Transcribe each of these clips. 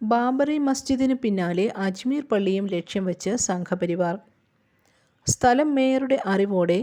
ബാബറി മസ്ജിദിന് പിന്നാലെ അജ്മീർ പള്ളിയും ലക്ഷ്യം വെച്ച് സംഘപരിവാർ. സ്ഥലം മേയറുടെ അറിവോടെ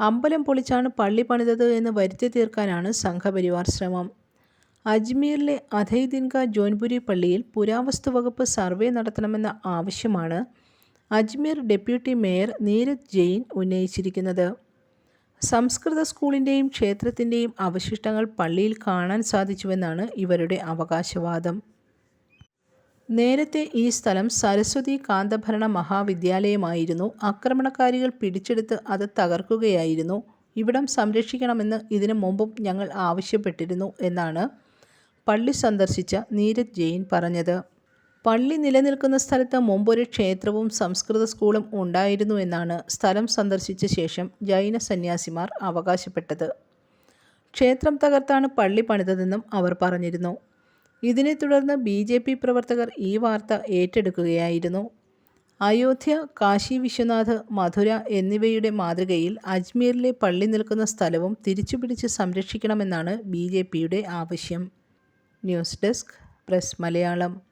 അമ്പലം പൊളിച്ചാണ് പള്ളി പണിതത് എന്ന് വരുത്തി തീർക്കാനാണ് സംഘപരിവാർ ശ്രമം. അജ്മീറിലെ അധൈദിൻക ദിൻക ജോൻപുരി പള്ളിയിൽ പുരാവസ്തു വകുപ്പ് സർവേ നടത്തണമെന്ന ആവശ്യമാണ് അജ്മീർ ഡെപ്യൂട്ടി മേയർ നീരജ് ജെയിൻ ഉന്നയിച്ചിരിക്കുന്നത്. സംസ്കൃത സ്കൂളിന്റെയും ക്ഷേത്രത്തിന്റെയും അവശിഷ്ടങ്ങൾ പള്ളിയിൽ കാണാൻ സാധിച്ചുവെന്നാണ് ഇവരുടെ അവകാശവാദം. നേരത്തെ ഈ സ്ഥലം സരസ്വതി കാന്തഭരണ മഹാവിദ്യാലയമായിരുന്നു. ആക്രമണകാരികൾ പിടിച്ചെടുത്ത് അത് തകർക്കുകയായിരുന്നു. ഇവിടം സംരക്ഷിക്കണമെന്ന് ഇതിനു മുമ്പും ഞങ്ങൾ ആവശ്യപ്പെട്ടിരുന്നു എന്നാണ് പള്ളി സന്ദർശിച്ച നീരജ് ജെയിൻ പറഞ്ഞത്. പള്ളി നിലനിൽക്കുന്ന സ്ഥലത്ത് മുമ്പൊരു ക്ഷേത്രവും സംസ്കൃത സ്കൂളും ഉണ്ടായിരുന്നു എന്നാണ് സ്ഥലം സന്ദർശിച്ച ശേഷം ജൈന സന്യാസിമാർ അവകാശപ്പെട്ടത്. ക്ഷേത്രം തകർത്താണ് പള്ളി പണിതതെന്നും അവർ പറഞ്ഞിരുന്നു. ഇതിനെ തുടർന്ന് ബി ജെ പി പ്രവർത്തകർ ഈ വാർത്ത ഏറ്റെടുക്കുകയായിരുന്നു. അയോധ്യ കാശി വിശ്വനാഥ് മധുര എന്നിവയുടെ മാതൃകയിൽ അജ്മീറിലെ പള്ളി നിൽക്കുന്ന സ്ഥലവും തിരിച്ചുപിടിച്ച് സംരക്ഷിക്കണമെന്നാണ് ബി ജെ പിയുടെ ആവശ്യം. News desk press Malayalam.